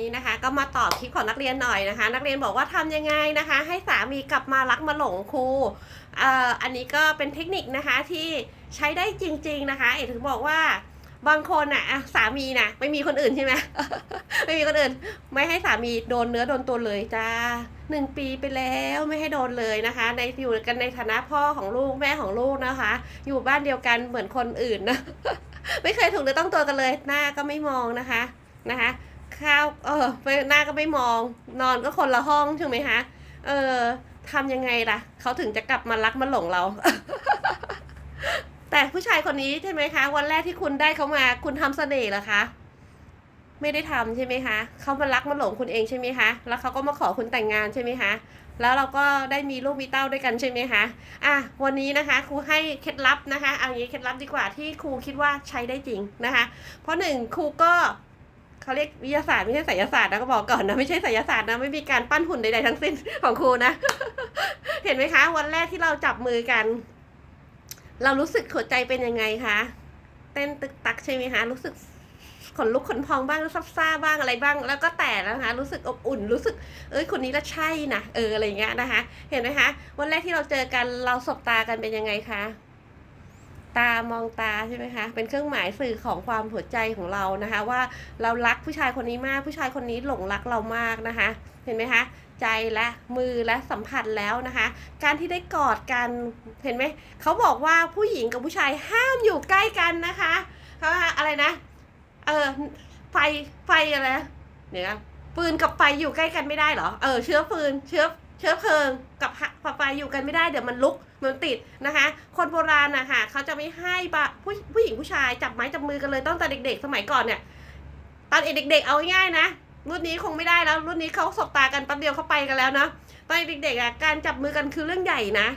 นี้นะคะ ก็มาตอบคลิปของนักเรียนหน่อยนะคะ นักเรียนบอกว่าทำยังไงนะคะ ให้สามีกลับมารักมาหลงครูเอ่ออันนี้ก็เป็นเทคนิคนะคะที่ใช้ได้จริง ๆนะคะ เอกถึงบอกว่าบางคนอะอะสามีนะไม่มีคนอื่นใช่ไหมไม่มีคนอื่น ไม่ให้สามีโดนเนื้อโดนตัวเลยจ้าหนึ่งปีไปแล้วไม่ให้โดนเลยนะคะ ในอยู่กันในฐานะพ่อของลูกแม่ของลูกนะคะ อยู่บ้านเดียวกันเหมือนคนอื่นนะไม่เคยถูกเนื้อต้องตัวกันเลยหน้าก็ไม่มองนะคะนะคะ ข้าวเออไปหน้าก็ไม่มอง นอนก็คนละห้องใช่ไหมคะเออทำยังไงล่ะเขาถึงจะกลับมารักมาหลงเรา แต่ผู้ชายคนนี้ใช่ไหมคะ วันแรกที่คุณได้เขามา คุณทำเสน่ห์เหรอคะไม่ได้ทำใช่ไหมคะเขามารักมาหลงคุณเองใช่ไหมคะ แล้วเขาก็มาขอคุณแต่งงานใช่ไหมคะ แล้วเราก็ได้มีลูกมีเต้าด้วยกันใช่ไหมคะ อะ วันนี้นะคะครูให้เคล็ดลับนะคะ เอางี้เคล็ดลับดีกว่าที่ครูคิดว่าใช้ได้จริงนะคะ เพราะหนึ่งครูก็ เขาเรียกวิทยาศาสตร์ไม่ใช่ไสยศาสตร์นะก็บอกก่อนนะไม่ใช่ไสยศาสตร์นะไม่มีการปั้นหุ่นใดๆทั้งสิ้นของครูนะ เห็นไหมคะ วันแรกที่เราจับมือกัน เรารู้สึกหัวใจเป็นยังไงคะเต้นตึกตักใช่ไหมคะรู้สึกขนลุกขนพองบ้างซับซ่าบ้างอะไรบ้าง แล้วก็แต่แล้วนะคะรู้สึกอบอุ่นรู้สึกเอ้ยคนนี้ละใช่นะเอออะไรอย่างเงี้ยนะคะ เห็นไหมคะ วันแรกที่เราเจอกันเราสบตากันเป็นยังไงคะ ตามองตาใช่ไหมคะ เป็นเครื่องหมายสื่อของความหัวใจของเรานะคะ ว่าเรารักผู้ชายคนนี้มาก ผู้ชายคนนี้หลงรักเรามากนะคะ เห็นไหมคะใจและมือและสัมผัสแล้วนะคะ การที่ได้กอดกันเห็นไหมเขาบอกว่าผู้หญิงกับผู้ชายห้ามอยู่ใกล้กันนะคะเขาว่าอะไรนะ เออไฟไฟอะไรเดี๋ยฟืนกับไฟอยู่ใกล้กันไม่ได้เหรอเออเชื้อฟืนเชื้อ เชื้อเพลิงกับไฟอยู่กันไม่ได้เดี๋ยวมันลุกมันติดนะคะ คนโบราณนะคะเขาจะไม่ให้บะผู้ผู้หญิงผู้ชายจับไม้จับมือกันเลยตั้งแต่เด็ก ๆ สมัยก่อนเนี่ยตอนเด็กๆเอาง่ายๆนะรุ่นนี้คงไม่ได้แล้วรุ่นนี้เขาสบตากันแป๊บเดียวเขาไปกันแล้วเนาะตอนเด็กๆอะการจับมือกันคือเรื่องใหญ่นะ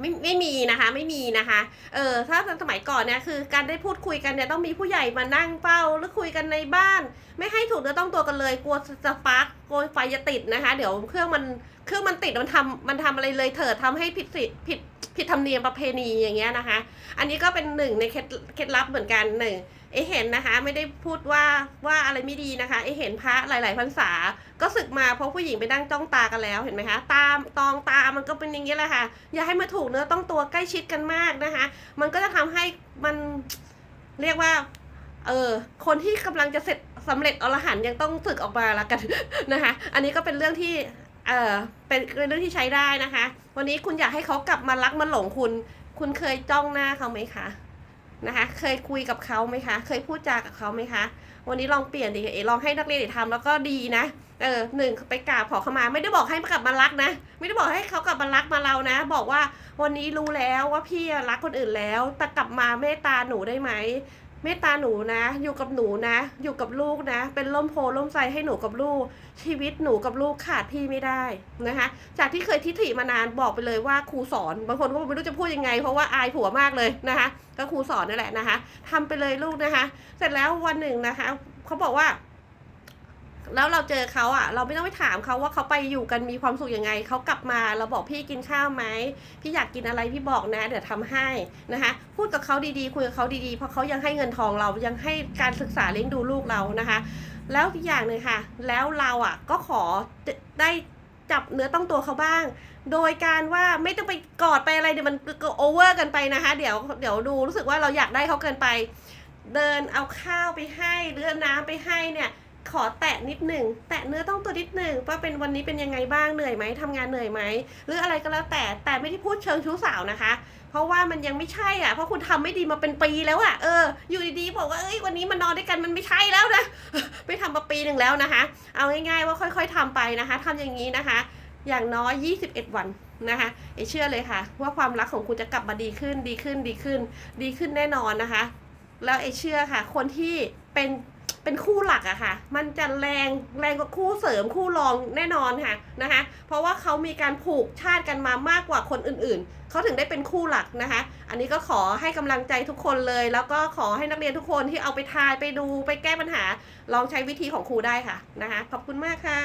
ไม่ไม่มีนะคะไม่มีนะคะ เออถ้าสมัยก่อนเนี่ยคือการได้พูดคุยกันเนี่ยต้องมีผู้ใหญ่มานั่งเฝ้าหรือคุยกันในบ้าน ไม่ให้ถูกเนื้อต้องตัวกันเลย กลัวจะสปาร์กกลัวไฟจะติดนะคะ เดี๋ยวเครื่องมัน คือมันติดมันทำมันทำอะไรเลยเถิดทำให้ผิดสิผิดผิดธรรมเนียมประเพณีอย่างเงี้ยนะคะ อันนี้ก็เป็นหนึ่งในเคล็ดเคล็ดลับเหมือนกันหนึ่งเอเห็นนะคะ ไม่ได้พูดว่าว่าอะไรไม่ดีนะคะเอเห็นพระหลาย ๆพรรษา ก็ศึกมาเพราะผู้หญิงไปนั่งจ้องตากันแล้วเห็นไหมคะตามตองตามันก็เป็นอย่างนี้แหละค่ะ อย่าให้มาถูกเนื้อต้องตัวใกล้ชิดกันมากนะคะ มันก็จะทำให้มันเรียกว่าเออคนที่กำลังจะเสร็จสำเร็จอรหันยังต้องฝึกออกมาละกันนะคะ อันนี้ก็เป็นเรื่องที่ เออเป็นเรื่องที่ใช้ได้นะคะ วันนี้คุณอยากให้เขากลับมารักมาหลงคุณ คุณเคยจ้องหน้าเขาไหมคะนะคะ เคยคุยกับเขาไหมคะ เคยพูดจากับเขาไหมคะ วันนี้ลองเปลี่ยนดิเอลองให้นักเรียนได้ทำแล้วก็ดีนะ เออหนึ่งไปกราบขอขมา ไม่ได้บอกให้กลับมารักนะ ไม่ได้บอกให้เขากลับมารักมาเรานะ บอกว่าวันนี้รู้แล้วว่าพี่รักคนอื่นแล้ว แต่กลับมาเมตตาหนูได้ไหม เมตตาหนูนะ อยู่กับหนูนะ อยู่กับลูกนะ เป็นร่มโพล่มใจให้หนูกับลูก ชีวิตหนูกับลูกขาดพี่ไม่ได้นะคะ จากที่เคยทิฐิมานานบอกไปเลยว่าครูสอน บางคนก็ไม่รู้จะพูดยังไง เพราะว่าอายผัวมากเลยนะคะ ก็ครูสอนนั่นแหละนะคะทำไปเลยลูกนะคะ เสร็จแล้ววันหนึ่งนะคะ เขาบอกว่า แล้วเราเจอเขาอะ เราไม่ต้องไปถามเขาว่าเขาไปอยู่กันมีความสุขยังไง เขากลับมาเราบอกพี่กินข้าวไหมพี่อยากกินอะไรพี่บอกนะ เดี๋ยวทำให้นะคะ พูดกับเขาดีๆคุยกับเขาดีๆเพราะเขายังให้เงินทองเรายังให้การศึกษาเลี้ยงดูลูกเรานะคะ แล้วอีกอย่างหนึ่งค่ะ แล้วเราอะก็ขอได้จับเนื้อต้องตัวเขาบ้าง โดยการว่าไม่ต้องไปกอดไปอะไรเดี๋ยวมันโอเวอร์กันไปนะคะ เดี๋ยวเดี๋ยวดูรู้สึกว่าเราอยากได้เขาเกินไป เดินเอาข้าวไปให้หรือเอาน้ำไปให้เนี่ย ขอแตะนิดหนึ่งแตะเนื้อต้องตัวนิดหนึ่งว่าเป็นวันนี้เป็นยังไงบ้างเหนื่อยไหมทำงานเหนื่อยไหมหรืออะไรก็แล้วแต่แต่ไม่ได้พูดเชิงชู้สาวนะคะ เพราะว่ามันยังไม่ใช่อะเพราะคุณทำไม่ดีมาเป็นปีแล้วอะเอออยู่ดีๆบอกว่าเอ้ยวันนี้มันนอนด้วยกันมันไม่ใช่แล้วนะไม่ทำมาปีหนึ่งแล้วนะคะ เอาง่าย ๆ ว่าค่อย ๆทำไปนะคะทำอย่างนี้นะคะ อย่างน้อย 21 วันนะคะเอเชื่อเลยค่ะ ว่าความรักของคุณจะกลับมาดีขึ้นดีขึ้นดีขึ้น ดีขึ้นแน่นอนนะคะ แล้วเอเชื่อค่ะ คนที่เป็น เป็นคู่หลักอะค่ะ มันจะแรงแรงกว่าคู่เสริมคู่รองแน่นอนค่ะนะคะ เพราะว่าเขามีการผูกชาติกันมามากกว่าคนอื่นๆ เขาถึงได้เป็นคู่หลักนะคะ อันนี้ก็ขอให้กำลังใจทุกคนเลย แล้วก็ขอให้นักเรียนทุกคนที่เอาไปทายไปดูไปแก้ปัญหา ลองใช้วิธีของครูได้ค่ะนะคะ ขอบคุณมากค่ะ